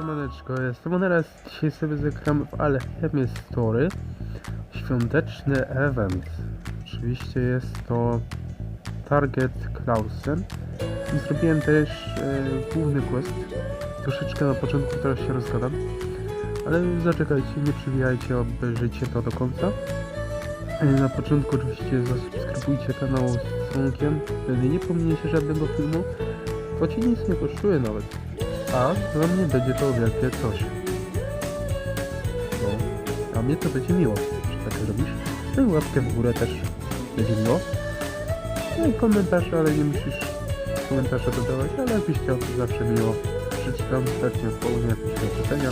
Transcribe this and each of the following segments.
Siemaneczko, jestem Oneras. Dzisiaj sobie zagram w Alchemy Story. Świąteczny event. Oczywiście jest to Target Klausen. I zrobiłem też e, główny quest. Troszeczkę na początku, teraz się rozgadam. Ale zaczekajcie, nie przywijajcie, obejrzyjcie to do końca. E, Na początku oczywiście zasubskrybujcie kanał z dzwonkiem. Wtedy nie pominiecie żadnego filmu. To ci nic nie kosztuje nawet. A dla mnie będzie to wielkie coś. No, a mnie to będzie miło, że tak zrobisz. No i łapkę w górę też będzie miło. No i komentarze, ale nie musisz komentarza dodawać, ale jakbyś chciał, to zawsze miło. Przeczytam pewnie w połowie jakieś zapytania.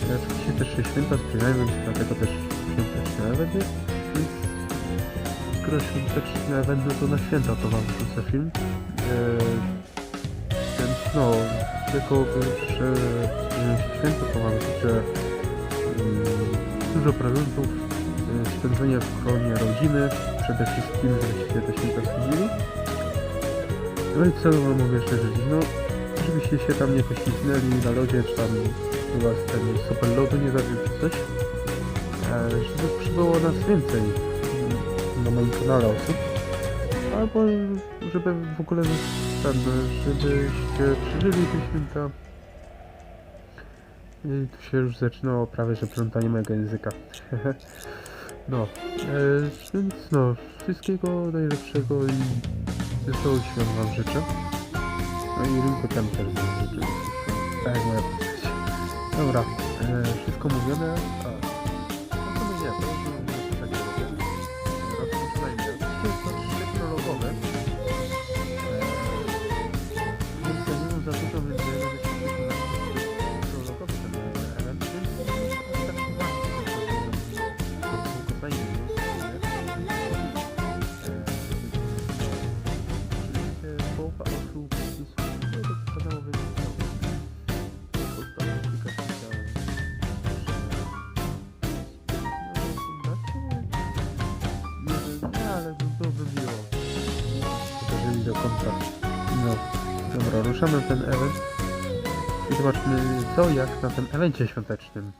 Teraz dzisiaj też się święta zbliżają, więc dlatego też świąteczny event jest. Więc skoro świąteczny event, no to na święta to wam wrzucę film. Eee, więc no, tylko że święto to dużo prezentów, e, spędzenia w gronie rodziny, przede wszystkim, żebyście te święta spędzili. No i co wam mogę jeszcze życzyć? No, żebyście się tam nie poślizgnęli na lodzie, czy tam u was ten super lodu nie zabił czy coś. E, żeby przybyło nas więcej mm, na moim kanale osób. Albo żeby w ogóle tam, żebyście przeżyli te święta. I tu się już zaczynało prawie, że plątanie mojego języka. no, e, więc no, wszystkiego najlepszego i wesołych świąt wam życzę. No i rynku tam też życzę. Tak, moja postać. Dobra, e, wszystko mówione. A, no to nie, No, dobra, ruszamy ten event i zobaczmy co jak na tym evencie świątecznym.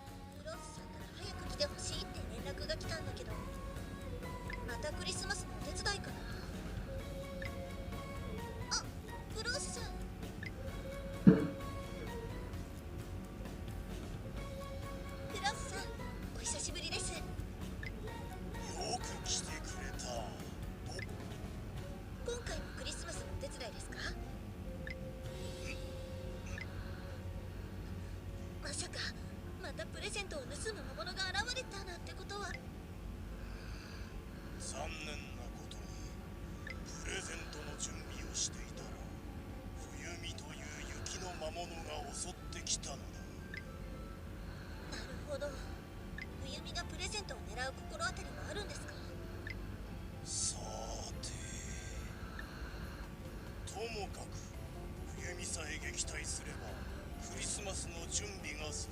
襲ってきたのだ。なるほど。冬美がプレゼントを狙う心当たりもあるんですか？さてともかく冬美さえ撃退すればクリスマスの準備が進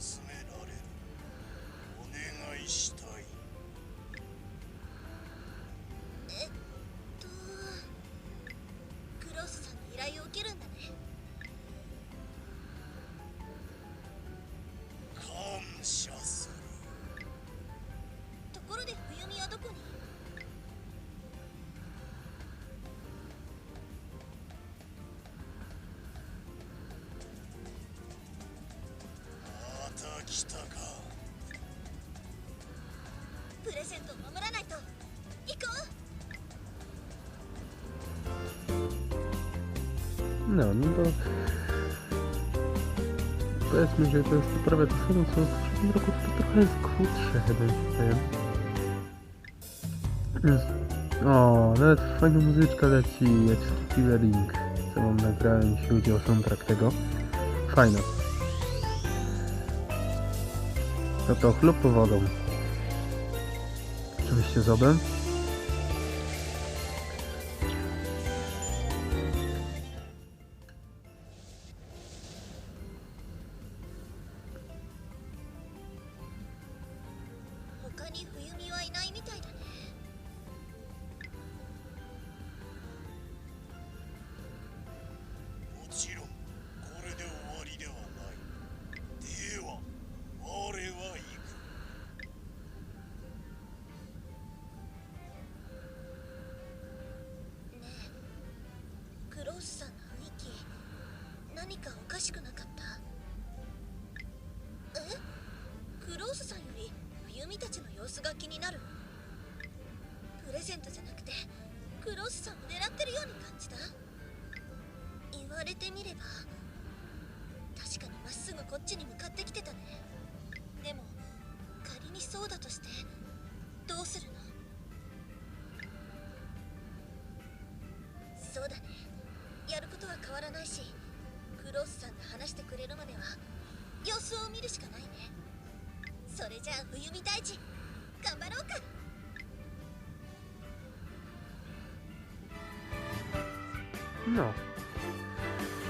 また来たかプレゼントを守らないと行こう No, no to... Powiedzmy, że to jest to prawie to samo co w poprzednim roku, to trochę jest krótsze chyba powiem. Jest... O, nawet fajna muzyczka leci, jak z Killering, co mam nagrałem, jeśli chodzi o soundtrack tego. Fajna. No to chlub wodą. Oczywiście z obem. 何かおかしくなかった？え？クロースさんより冬美たちの様子が気になる？プレゼントじゃなくてクロースさんを狙ってるように感じた？言われてみれば確かにまっすぐこっちに向かってきてたね。でも仮にそうだとしてどうするの？そうだね。やることは変わらないしクロースさんが話してくれるまでは様子を見るしかないねそれじゃあ冬見大地頑張ろうか No.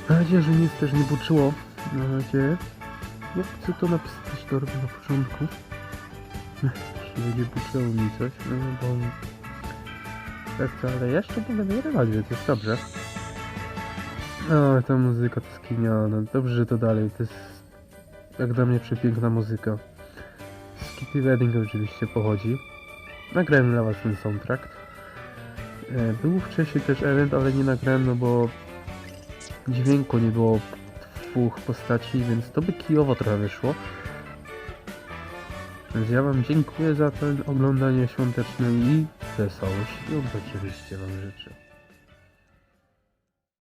Mam nadzieję, że nic też nie buczyło. Mam nadzieję. Ja chcę to napisać do robię na początku. Jeśli nie buczyło mi coś, no bo... Tak, to, ale jeszcze mogę nagrywać, więc jest dobrze. O, ta muzyka to skiniana. Dobrze, że to dalej. To jest jak dla mnie przepiękna muzyka. Z Kitty Wedding oczywiście pochodzi. Nagrałem dla was ten soundtrack. E, Był wcześniej też event, ale nie nagrałem, no bo dźwięku nie było dwóch postaci, więc to by kijowo trochę wyszło. Więc ja wam dziękuję za to oglądanie świąteczne i wesołych świąt oczywiście wam życzę.